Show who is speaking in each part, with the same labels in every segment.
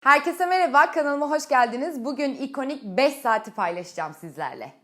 Speaker 1: Herkese merhaba, kanalıma hoş geldiniz. Bugün ikonik 5 saati paylaşacağım sizlerle.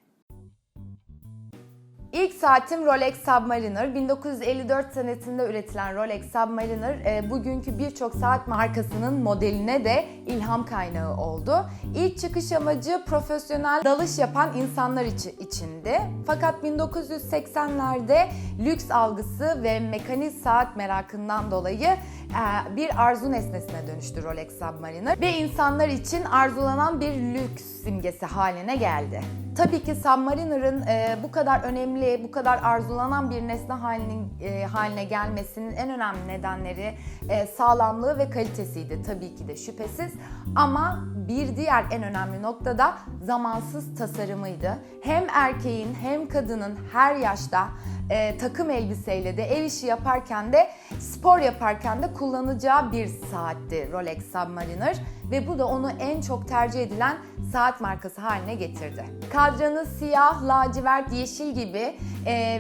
Speaker 1: İlk saatim Rolex Submariner. 1954 senesinde üretilen Rolex Submariner e, bugünkü birçok saat markasının modeline de ilham kaynağı oldu. İlk çıkış amacı profesyonel dalış yapan insanlar içi- içindi. Fakat 1980'lerde lüks algısı ve mekanik saat merakından dolayı e, bir arzu nesnesine dönüştü Rolex Submariner ve insanlar için arzulanan bir lüks simgesi haline geldi. Tabii ki Submariner'ın e, bu kadar önemli, bu kadar arzulanan bir nesne halinin, e, haline gelmesinin en önemli nedenleri e, sağlamlığı ve kalitesiydi tabii ki de şüphesiz. Ama bir diğer en önemli nokta da zamansız tasarımıydı. Hem erkeğin hem kadının her yaşta e, takım elbiseyle de ev işi yaparken de spor yaparken de kullanacağı bir saatti Rolex Submariner ve bu da onu en çok tercih edilen saat markası haline getirdi. Kadranı siyah, lacivert, yeşil gibi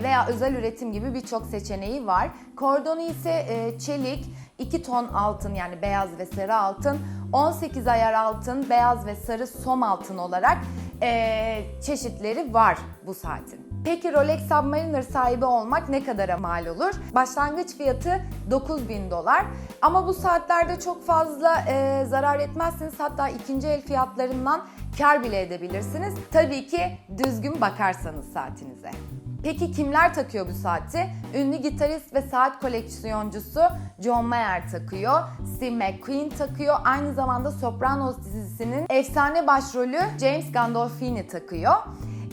Speaker 1: veya özel üretim gibi birçok seçeneği var. Kordonu ise e, çelik, 2 ton altın yani beyaz ve sarı altın, 18 ayar altın, beyaz ve sarı som altın olarak e, çeşitleri var bu saatin. Peki Rolex Submariner sahibi olmak ne kadara mal olur? Başlangıç fiyatı 9000 dolar. Ama bu saatlerde çok fazla e, zarar etmezsiniz. Hatta ikinci el fiyatlarından kar bile edebilirsiniz. Tabii ki düzgün bakarsanız saatinize. Peki kimler takıyor bu saati? Ünlü gitarist ve saat koleksiyoncusu John Mayer takıyor. Steve McQueen takıyor. Aynı zamanda Sopranos dizisinin efsane başrolü James Gandolfini takıyor.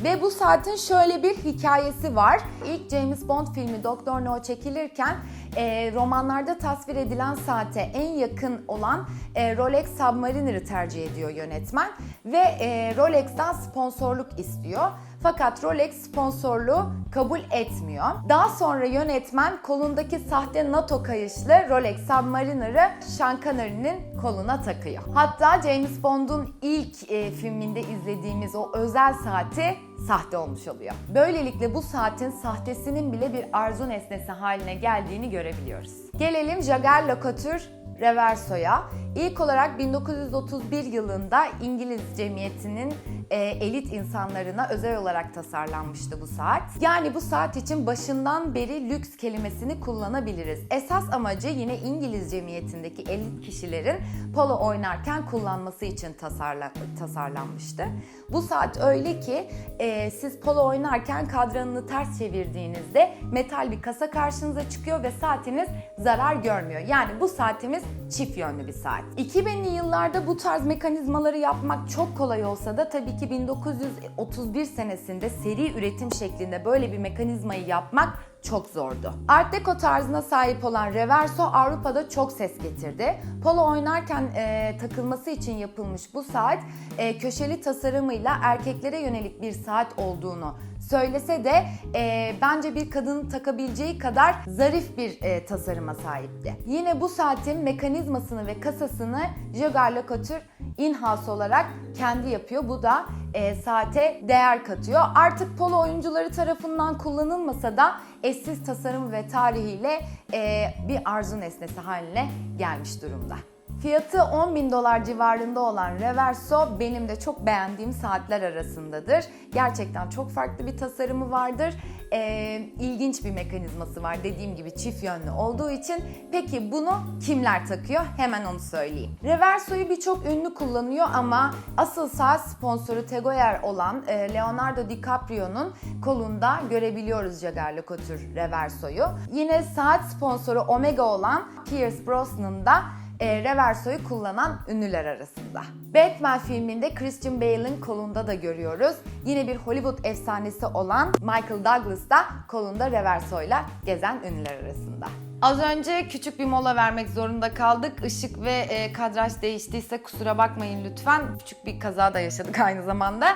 Speaker 1: Ve bu saatin şöyle bir hikayesi var. İlk James Bond filmi Doktor No çekilirken e, romanlarda tasvir edilen saate en yakın olan e, Rolex Submariner'ı tercih ediyor yönetmen ve e, Rolex'ten sponsorluk istiyor. Fakat Rolex sponsorluğu kabul etmiyor. Daha sonra yönetmen kolundaki sahte NATO kayışlı Rolex Submariner'ı Sean Connery'nin koluna takıyor. Hatta James Bond'un ilk e, filminde izlediğimiz o özel saati sahte olmuş oluyor. Böylelikle bu saatin sahtesinin bile bir arzu nesnesi haline geldiğini görebiliyoruz. Gelelim Jaguar Locatur Reverso'ya. İlk olarak 1931 yılında İngiliz cemiyetinin e, elit insanlarına özel olarak tasarlanmıştı bu saat. Yani bu saat için başından beri lüks kelimesini kullanabiliriz. Esas amacı yine İngiliz cemiyetindeki elit kişilerin polo oynarken kullanması için tasarla, tasarlanmıştı. Bu saat öyle ki e, siz polo oynarken kadranını ters çevirdiğinizde metal bir kasa karşınıza çıkıyor ve saatiniz zarar görmüyor. Yani bu saatimiz çift yönlü bir saat. 2000'li yıllarda bu tarz mekanizmaları yapmak çok kolay olsa da tabii ki 1931 senesinde seri üretim şeklinde böyle bir mekanizmayı yapmak çok zordu. Art Deco tarzına sahip olan Reverso Avrupa'da çok ses getirdi. Polo oynarken e, takılması için yapılmış bu saat e, köşeli tasarımıyla erkeklere yönelik bir saat olduğunu söylese de e, bence bir kadının takabileceği kadar zarif bir e, tasarıma sahipti. Yine bu saatin mekanizmasını ve kasasını Jaguar Locatur in-house olarak kendi yapıyor. Bu da e, saate değer katıyor. Artık polo oyuncuları tarafından kullanılmasa da eşsiz tasarım ve tarihiyle e, bir arzu nesnesi haline gelmiş durumda. Fiyatı 10 bin dolar civarında olan Reverso benim de çok beğendiğim saatler arasındadır. Gerçekten çok farklı bir tasarımı vardır. Ee, ilginç bir mekanizması var dediğim gibi çift yönlü olduğu için. Peki bunu kimler takıyor? Hemen onu söyleyeyim. Reverso'yu birçok ünlü kullanıyor ama asıl saat sponsoru Tegoyer olan e, Leonardo DiCaprio'nun kolunda görebiliyoruz Jaguar Locatur Reverso'yu. Yine saat sponsoru Omega olan Pierce Brosnan da e, Reverso'yu kullanan ünlüler arasında. Batman filminde Christian Bale'in kolunda da görüyoruz. Yine bir Hollywood efsanesi olan Michael Douglas da kolunda Reverso'yla gezen ünlüler arasında. Az önce küçük bir mola vermek zorunda kaldık. Işık ve e, kadraj değiştiyse kusura bakmayın lütfen. Küçük bir kaza da yaşadık aynı zamanda.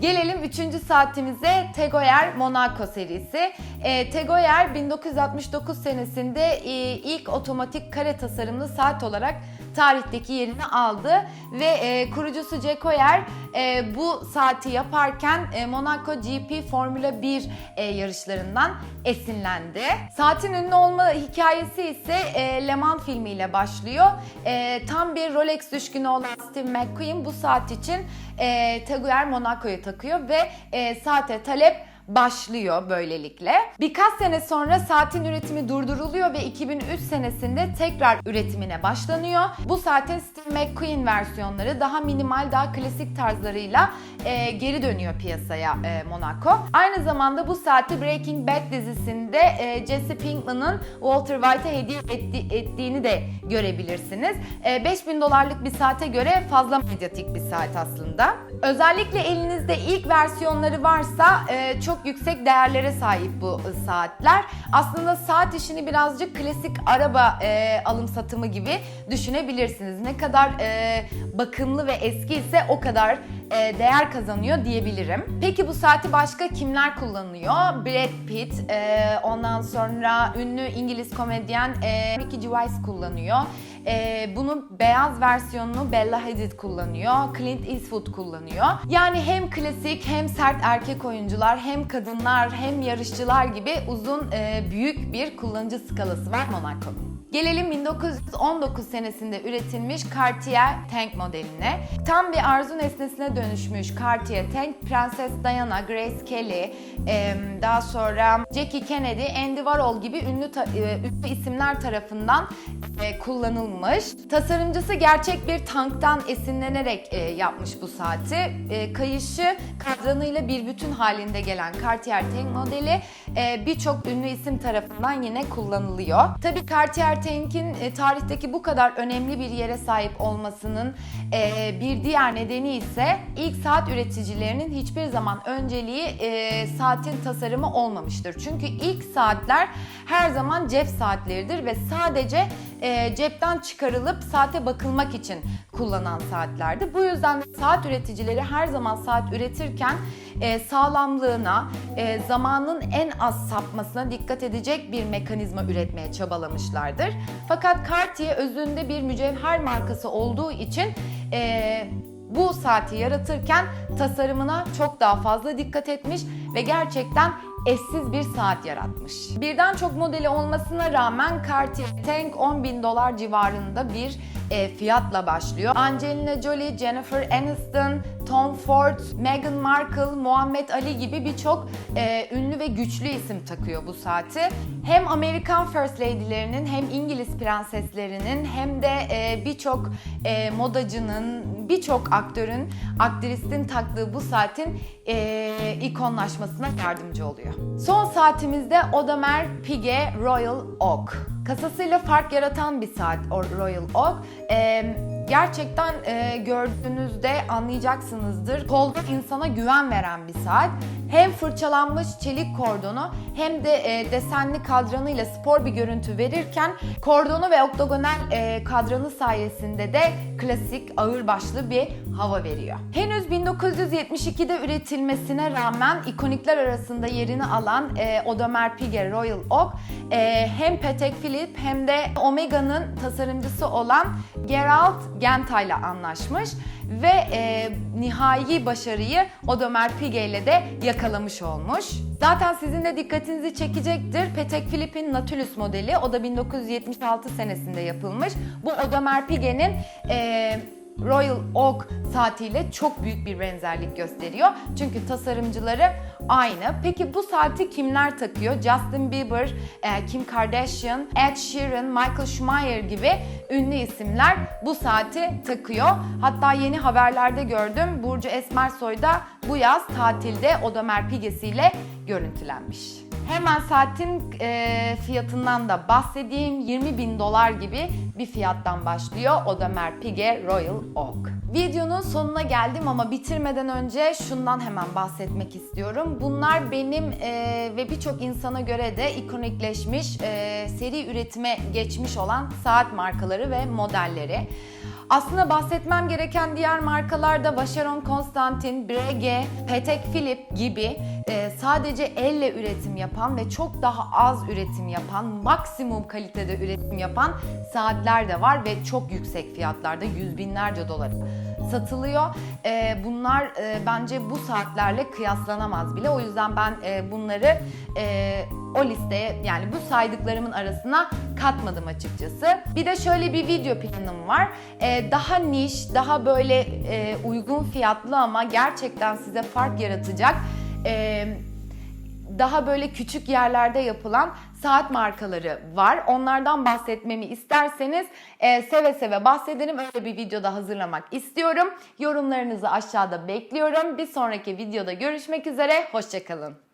Speaker 1: Gelelim 3. saatimize Tegoyer Monaco serisi. E, Tegoyer 1969 senesinde e, ilk otomatik kare tasarımlı saat olarak tarihteki yerini aldı ve e, kurucusu Jack Oyer e, bu saati yaparken e, Monaco GP Formula 1 e, yarışlarından esinlendi. Saatin ünlü olma hikayesi ise e, Le Mans filmiyle başlıyor. E, tam bir Rolex düşkünü olan Steve McQueen bu saat için e, Teguer Monaco'yu takıyor ve e, saate talep başlıyor böylelikle. Birkaç sene sonra saatin üretimi durduruluyor ve 2003 senesinde tekrar üretimine başlanıyor. Bu saatin Steve McQueen versiyonları daha minimal, daha klasik tarzlarıyla e, geri dönüyor piyasaya e, Monaco. Aynı zamanda bu saati Breaking Bad dizisinde e, Jesse Pinkman'ın Walter White'a hediye etti- ettiğini de görebilirsiniz. E, 5000 dolarlık bir saate göre fazla medyatik bir saat aslında. Özellikle elinizde ilk versiyonları varsa e, çok yüksek değerlere sahip bu e, saatler. Aslında saat işini birazcık klasik araba e, alım satımı gibi düşünebilirsiniz. Ne kadar e, bakımlı ve eski ise o kadar e, değer kazanıyor diyebilirim. Peki bu saati başka kimler kullanıyor? Brad Pitt, e, ondan sonra ünlü İngiliz komedyen e, Ricky Gervais kullanıyor. E, bunun beyaz versiyonunu Bella Hadid kullanıyor. Clint Eastwood kullanıyor. Yani hem klasik hem sert erkek oyuncular hem kadınlar hem yarışçılar gibi uzun e, büyük bir kullanıcı skalası var Monaco'nun. Gelelim 1919 senesinde üretilmiş Cartier Tank modeline. Tam bir arzu nesnesine dönüşmüş Cartier Tank, Prenses Diana, Grace Kelly, daha sonra Jackie Kennedy, Andy Warhol gibi ünlü, ta- e, ünlü isimler tarafından e, kullanılmış. Tasarımcısı gerçek bir tanktan esinlenerek e, yapmış bu saati. E, kayışı kadranıyla bir bütün halinde gelen Cartier Tank modeli birçok ünlü isim tarafından yine kullanılıyor. Tabii Cartier Tank'in tarihteki bu kadar önemli bir yere sahip olmasının bir diğer nedeni ise ilk saat üreticilerinin hiçbir zaman önceliği e, saatin tasarımı olmamıştır. Çünkü ilk saatler her zaman cep saatleridir ve sadece e, cepten çıkarılıp saate bakılmak için kullanan saatlerdi. Bu yüzden de saat üreticileri her zaman saat üretirken e, sağlamlığına, e, zamanın en az sapmasına dikkat edecek bir mekanizma üretmeye çabalamışlardır. Fakat Cartier özünde bir mücevher markası olduğu için e, bu saati yaratırken tasarımına çok daha fazla dikkat etmiş ve gerçekten eşsiz bir saat yaratmış. Birden çok modeli olmasına rağmen Cartier Tank 10 bin dolar civarında bir e, fiyatla başlıyor. Angelina Jolie, Jennifer Aniston, Tom Ford, Meghan Markle, Muhammed Ali gibi birçok e, ünlü ve güçlü isim takıyor bu saati. Hem Amerikan First Lady'lerinin hem İngiliz prenseslerinin hem de e, birçok e, modacının, birçok aktörün, aktristin taktığı bu saatin e, ikonlaşmasına yardımcı oluyor. Son saatimizde Audemars Piguet Royal Oak. Kasasıyla fark yaratan bir saat Royal Oak. E, gerçekten e, gördüğünüzde anlayacaksınızdır. Kolda insana güven veren bir saat. Hem fırçalanmış çelik kordonu hem de e, desenli kadranıyla spor bir görüntü verirken kordonu ve oktogonal e, kadranı sayesinde de klasik ağırbaşlı bir hava veriyor. Henüz 1972'de üretilmesine rağmen ikonikler arasında yerini alan e, Audemars Piguet Royal Oak e, hem Patek Philippe hem de Omega'nın tasarımcısı olan Gerald Genta ile anlaşmış ve e, nihai başarıyı Audemars Piguet ile de yakalamış olmuş. Zaten sizin de dikkatinizi çekecektir. Patek Philippe'in Nautilus modeli o da 1976 senesinde yapılmış. Bu Audemars Piguet'in e, Royal Oak saatiyle çok büyük bir benzerlik gösteriyor. Çünkü tasarımcıları aynı. Peki bu saati kimler takıyor? Justin Bieber, e, Kim Kardashian, Ed Sheeran, Michael Schumacher gibi ünlü isimler bu saati takıyor. Hatta yeni haberlerde gördüm. Burcu Esmersoy da bu yaz tatilde Audemars Piguet'siyle görüntülenmiş. Hemen saatin e, fiyatından da bahsedeyim. 20 bin dolar gibi bir fiyattan başlıyor Audemars Piguet Royal Oak. Videonun sonuna geldim ama bitirmeden önce şundan hemen bahsetmek istiyorum. Bunlar benim e, ve birçok insana göre de ikonikleşmiş, e, seri üretime geçmiş olan saat markaları ve modelleri. Aslında bahsetmem gereken diğer markalar da Vacheron Constantin, Breguet, Patek Philippe gibi e, sadece elle üretim yapan ve çok daha az üretim yapan, maksimum kalitede üretim yapan saatler de var ve çok yüksek fiyatlarda yüz binlerce dolara satılıyor. Ee, bunlar e, bence bu saatlerle kıyaslanamaz bile. O yüzden ben e, bunları e, o listeye yani bu saydıklarımın arasına katmadım açıkçası. Bir de şöyle bir video planım var. Ee, daha niş, daha böyle e, uygun fiyatlı ama gerçekten size fark yaratacak e, daha böyle küçük yerlerde yapılan saat markaları var. Onlardan bahsetmemi isterseniz e, seve seve bahsederim. Öyle bir videoda hazırlamak istiyorum. Yorumlarınızı aşağıda bekliyorum. Bir sonraki videoda görüşmek üzere. Hoşçakalın.